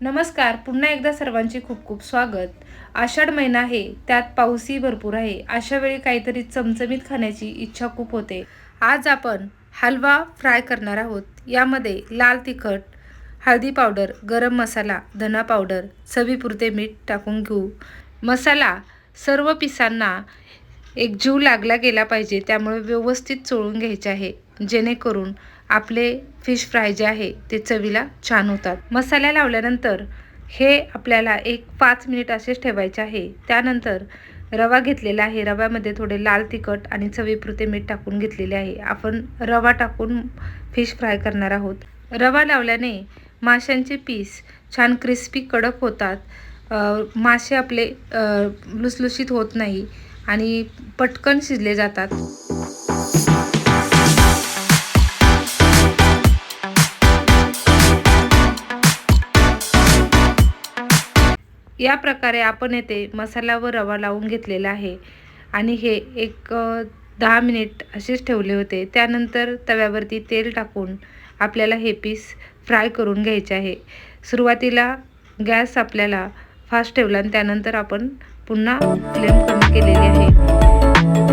नमस्कार पुन्हा एकदा सर्वांचे खूप खूप स्वागत. आषाढ महिना आहे त्यात पाऊसही भरपूर आहे. अशा वेळी काहीतरी चमचमीत खाण्याची इच्छा खूप होते. आज आपण हलवा फ्राय करणार आहोत. यामध्ये लाल तिखट हळदी पावडर गरम मसाला धना पावडर चवीपुरते मीठ टाकून घेऊ. मसाला सर्व पिसांना एक जीव लागला गेला पाहिजे त्यामुळे व्यवस्थित चोळून घ्यायचे आहे. जेणेकरून आपले फिश फ्राय जे आहे ते चवीला छान होतात. मसाला लावल्यानंतर हे आपल्याला एक पाच मिनिट असेच ठेवायचे आहे. त्यानंतर रवा घेतलेला आहे. रव्यामध्ये थोडे लाल तिखट आणि चवीपुरते मीठ टाकून घेतलेले आहे. आपण रवा टाकून फिश फ्राय करणार आहोत. रवा लावल्याने माशांचे पीस छान क्रिस्पी कडक होतात. मासे आपले लुसलुशीत होत नाही आणि पटकन शिजले जातात. या प्रकारे आपण येथे मसाला व रवा लावून घेतलेला आहे. आणि हे एक दहा मिनिट असेच ठेवले होते. त्यानंतर तव्यावरती तेल टाकून आपल्याला हे पीस फ्राय करून घ्यायचे आहे. सुरुवातीला गॅस आपल्याला फास्ट ठेवला आणि त्यानंतर आपण पुन्हा फ्लेम कमी केलेली आहे.